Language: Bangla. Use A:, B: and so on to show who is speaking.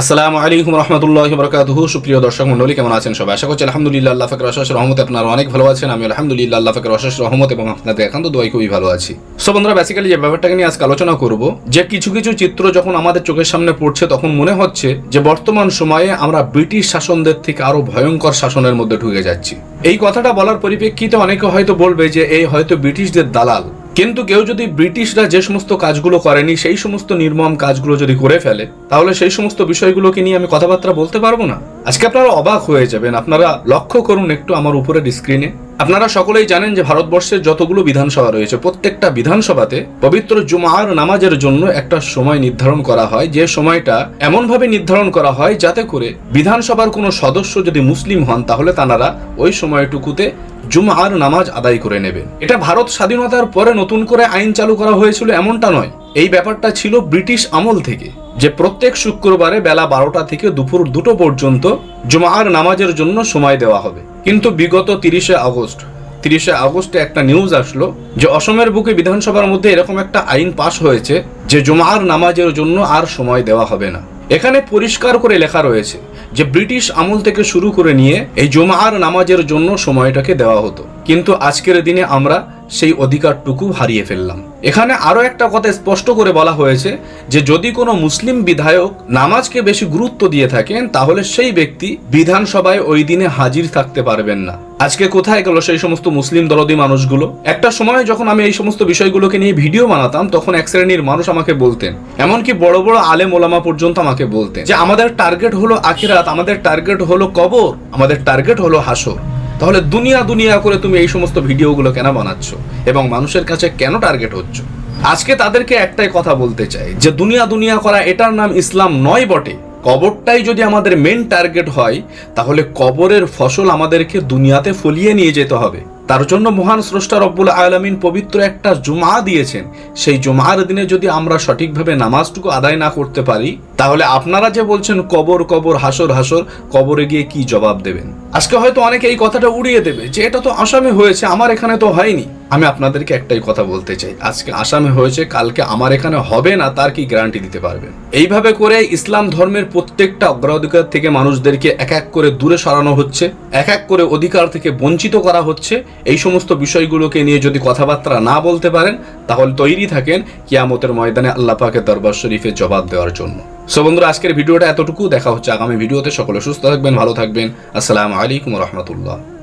A: আসসালামু আলাইকুম রহমতুল্লাহ বরকাতুহু। সুপ্রিয় দর্শক মন্ডলী কেমন আছেন সবাই? আশা করছি আলহামদুলিল্লাহ, আল্লাহ ফাকর অশেষ রহমত আপনারা অনেক ভালো আছেন। আমি আলহামদুলিল্লাহ, আল্লাহ ফাকর অশেষ রহমত এবং আপনাদের একান্ত দোয়াই খুবই ভালো আছি। সো বন্ধুরা বেসিক্যালি যে ব্যাপারটাকে নিয়ে আজকে আলোচনা করব, যে কিছু কিছু চিত্র যখন আমাদের চোখের সামনে পড়ছে, তখন মনে হচ্ছে যে বর্তমান সময়ে আমরা ব্রিটিশ শাসনদের থেকে আরও ভয়ঙ্কর শাসনের মধ্যে ঢুকে যাচ্ছি। এই কথাটা বলার পরিপ্রেক্ষিতে অনেকে হয়তো বলবে যে, এই হয়তো ব্রিটিশদের দালাল। কিন্তু কেউ যদি ব্রিটিশরা যে সমস্ত কাজগুলো করেনি, সেই সমস্ত নির্মম কাজগুলো যদি করে ফেলে, তাহলে সেই সমস্ত বিষয়গুলোকে নিয়ে আমি কথাবার্তা বলতে পারব না? আজকে আপনারা অবাক হয়ে যাবেন। আপনারা লক্ষ্য করুন একটু আমার উপরের স্ক্রিনে আপনারা সকলেই জানেন যে ভারতবর্ষের যতগুলো বিধানসভা রয়েছে, প্রত্যেকটা বিধানসভাতে পবিত্র জুমার নামাজের জন্য একটা সময় নির্ধারণ করা হয়। যে সময়টা এমনভাবে নির্ধারণ করা হয় যাতে করে বিধানসভার কোনো সদস্য যদি মুসলিম হন, তাহলে তারা ওই সময়টুকুতে জুমার নামাজ আদায় করে নেবেন। এটা ভারত স্বাধীনতার পরে নতুন করে আইন চালু করা হয়েছিল এমনটা নয়। এই ব্যাপারটা ছিল ব্রিটিশ আমল থেকে, যে প্রত্যেক শুক্রবারে বেলা বারোটা থেকে দুপুর দুটো পর্যন্ত জুমার নামাজের জন্য সময় দেওয়া হবে। কিন্তু বিগত তিরিশে আগস্ট, তিরিশে আগস্টে একটা নিউজ আসলো যে অসমের বুকে বিধানসভার মধ্যে এরকম একটা আইন পাশ হয়েছে যে জুমার নামাজের জন্য আর সময় দেওয়া হবে না। এখানে পরিষ্কার করে লেখা রয়েছে যে ব্রিটিশ আমল থেকে শুরু করে নিয়ে এই জুমার নামাজের জন্য সময়টাকে দেওয়া হতো। কিন্তু আজকের দিনে আমরা সেই অধিকারটুকু হারিয়ে ফেললাম। এখানে আরও একটা কথা স্পষ্ট করে বলা হয়েছে যে, যদি কোনো মুসলিম বিধায়ক নামাজকে বেশি গুরুত্ব দিয়ে থাকেন, তাহলে সেই ব্যক্তি বিধানসভায় ওই দিনে হাজির থাকতে পারবেন না। আজকে কোথায় গেল সেই সমস্ত মুসলিম দলদি মানুষগুলো? একটা সময় যখন আমি এই সমস্ত বিষয়গুলোকে নিয়ে ভিডিও বানাতাম, তখন এক শ্রেণির মানুষ আমাকে বলতেন। এমনকি বড় বড় আলেম ওলামা পর্যন্ত আমাকে বলতেন যে, আমাদের টার্গেট হলো আখিরাত, আমাদের টার্গেট হলো কবর, আমাদের টার্গেট হলো হাসর। তাহলে দুনিয়া দুনিয়া করে তুমি এই সমস্ত ভিডিওগুলো কেন বানাচ্ছ? এবং মানুষের কাছে কেন টার্গেট হচ্ছ? আজকে তাদেরকে একটাই কথা বলতে চাই, যে দুনিয়া দুনিয়া করা এটার নাম ইসলাম নয় বটে। কবরটাই যদি আমাদের মেন টার্গেট হয়, তাহলে কবরের ফসল আমাদেরকে দুনিয়াতে ফলিয়ে নিয়ে যেতে হবে। তার জন্য মহান স্রষ্টা রব্বুল আলমিন পবিত্র একটা জুমা দিয়েছেন। সেই জুমার দিনে যদি আমরা সঠিকভাবে নামাজটুকু আদায় না করতে পারি, তাহলে আপনারা যে বলছেন কবর কবর, হাসর হাসর, কবরে গিয়ে কি জবাব দেবেন? আজকে হয়তো অনেকে এই কথাটা উড়িয়ে দেবে যে এটা তো আসামে হয়েছে, আমার এখানে তো হয়নি। আমি আপনাদেরকে একটাই কথা বলতে চাই, আজকে আসামে হয়েছে, কালকে আমার এখানে হবে না, তার কি গ্যারান্টি দিতে পারবেন? এইভাবে করে ইসলাম ধর্মের প্রত্যেকটা অগ্রাধিকার থেকে মানুষদেরকে এক এক করে দূরে সরানো হচ্ছে, এক এক করে অধিকার থেকে বঞ্চিত করা হচ্ছে এই সমস্ত বিষয়গুলোকে নিয়ে যদি কথাবার্তা না বলতে পারেন, তাহলে তৈরি থাকেন কিয়ামতের ময়দানে আল্লাহ পাকে দরবার শরীফে জবাব দেওয়ার জন্য। সো বন্ধুরা, আজকের ভিডিওটা এতটুকু। দেখা হচ্ছে আগামী ভিডিওতে। সকলে সুস্থ থাকবেন, ভালো থাকবেন। আসসালামু আলাইকুম রহমতুল্লাহ।